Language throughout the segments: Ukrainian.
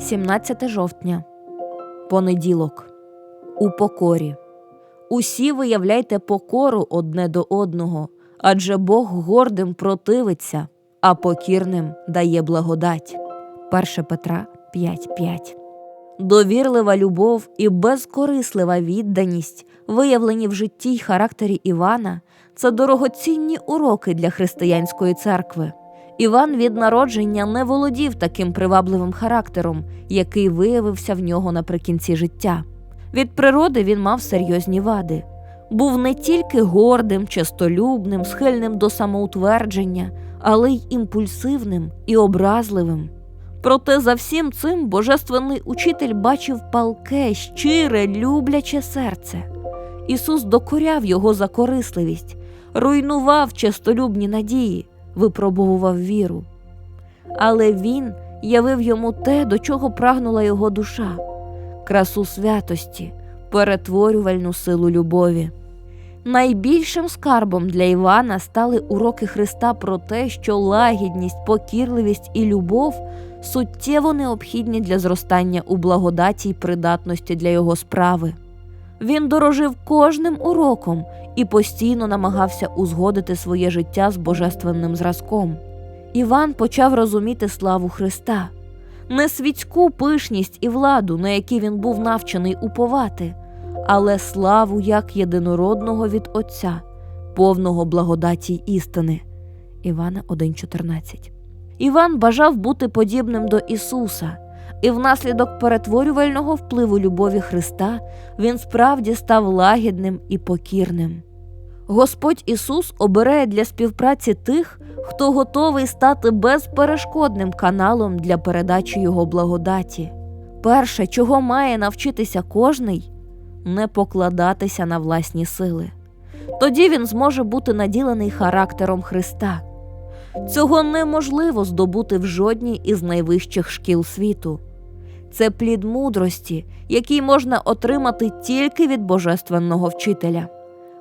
17 жовтня. Понеділок. У покорі. Усі виявляйте покору одне до одного, адже Бог гордим противиться, а покірним дає благодать. 1 Петра 5.5 Довірлива любов і безкорислива відданість, виявлені в житті й характері Івана, це дорогоцінні уроки для християнської церкви. Іван від народження не володів таким привабливим характером, який виявився в нього наприкінці життя. Від природи він мав серйозні вади. Був не тільки гордим, честолюбним, схильним до самоутвердження, але й імпульсивним і образливим. Проте за всім цим божественний учитель бачив палке, щире, любляче серце. Ісус докоряв його за корисливість, руйнував честолюбні надії, випробував віру. Але він явив йому те, до чого прагнула його душа красу святості, перетворювальну силу любові. Найбільшим скарбом для Івана стали уроки Христа про те, що лагідність, покірливість і любов суттєво необхідні для зростання у благодаті й придатності для його справи. Він дорожив кожним уроком і постійно намагався узгодити своє життя з божественним зразком. Іван почав розуміти славу Христа, не світську пишність і владу, на які він був навчений уповати, але славу як єдинородного від Отця, повного благодаті й істини. Івана 1,14 Іван бажав бути подібним до Ісуса, і внаслідок перетворювального впливу любові Христа він справді став лагідним і покірним. Господь Ісус обирає для співпраці тих, хто готовий стати безперешкодним каналом для передачі Його благодаті. Перше, чого має навчитися кожний не покладатися на власні сили. Тоді він зможе бути наділений характером Христа. Цього неможливо здобути в жодній із найвищих шкіл світу. Це плід мудрості, який можна отримати тільки від божественного вчителя.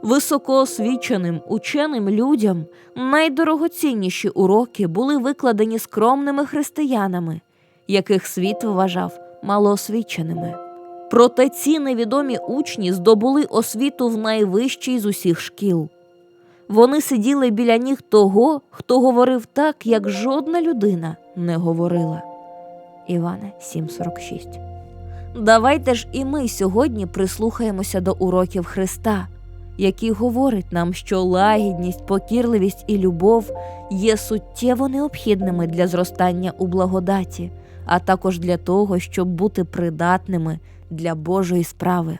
Високоосвіченим ученим людям найдорогоцінніші уроки були викладені скромними християнами, яких світ вважав малоосвіченими. Проте ці невідомі учні здобули освіту в найвищій з усіх шкіл. Вони сиділи біля ніг того, хто говорив так, як жодна людина не говорила. Іване 7,46 Давайте ж і ми сьогодні прислухаємося до уроків Христа, який говорить нам, що лагідність, покірливість і любов є суттєво необхідними для зростання у благодаті, а також для того, щоб бути придатними для Божої справи.